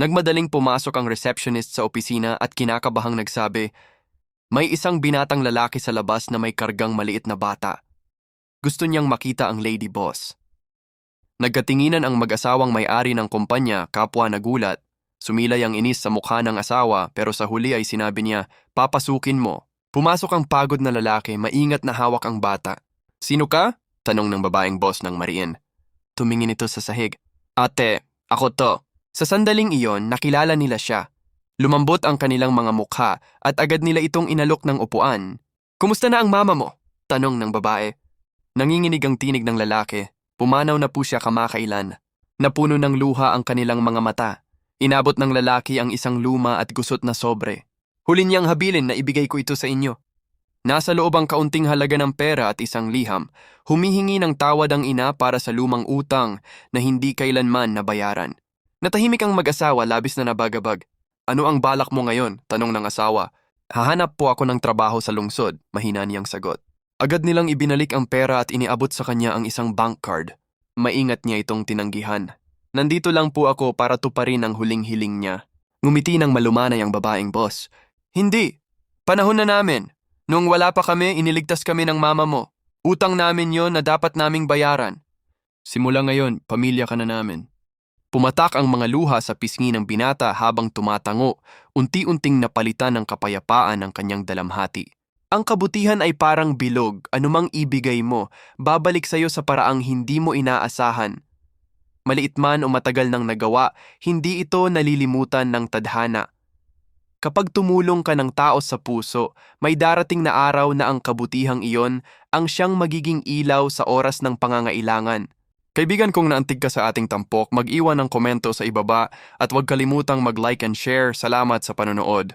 Nagmadaling pumasok ang receptionist sa opisina at kinakabahang nagsabi, May isang binatang lalaki sa labas na may kargang maliit na bata. Gusto niyang makita ang lady boss. Nagkatinginan ang mag-asawang may-ari ng kumpanya kapwa nagulat. Sumilay ang inis sa mukha ng asawa pero sa huli ay sinabi niya, Papasukin mo. Pumasok ang pagod na lalaki, maingat na hawak ang bata. Sino ka? Tanong ng babaeng boss ng Marien. Tumingin ito sa sahig. Ate, ako to. Sa sandaling iyon, nakilala nila siya. Lumambot ang kanilang mga mukha at agad nila itong inalok ng upuan. Kumusta na ang mama mo? Tanong ng babae. Nanginginig ang tinig ng lalaki. Pumanaw na po siya kamakailan. Napuno ng luha ang kanilang mga mata. Inabot ng lalaki ang isang luma at gusot na sobre. Huli niyang habilin na ibigay ko ito sa inyo. Nasa loob ang kaunting halaga ng pera at isang liham. Humihingi ng tawad ang ina para sa lumang utang na hindi kailanman nabayaran. Natahimik ang mag-asawa labis na nabagabag. Ano ang balak mo ngayon? Tanong ng asawa. Hahanap po ako ng trabaho sa lungsod, mahina niyang sagot. Agad nilang ibinalik ang pera at iniabot sa kanya ang isang bank card. Maingat niya itong tinanggihan. Nandito lang po ako para tuparin ang huling hiling niya. Ngumiti ng malumanay ang babaeng boss. Hindi. Panahon na namin. Nung wala pa kami, iniligtas kami ng mama mo. Utang namin yon na dapat naming bayaran. Simula ngayon, pamilya ka na namin. Pumatak ang mga luha sa pisngi ng binata habang tumatango, unti-unting napalitan ng kapayapaan ang kanyang dalamhati. Ang kabutihan ay parang bilog, anumang ibigay mo, babalik sa'yo sa paraang hindi mo inaasahan. Maliit man o matagal nang nagawa, hindi ito nalilimutan ng tadhana. Kapag tumulong ka ng tao sa puso, may darating na araw na ang kabutihang iyon ang siyang magiging ilaw sa oras ng pangangailangan. Kaibigan kung naantig ka sa ating tampok, mag-iwan ng komento sa ibaba at huwag kalimutang mag-like and share. Salamat sa panonood.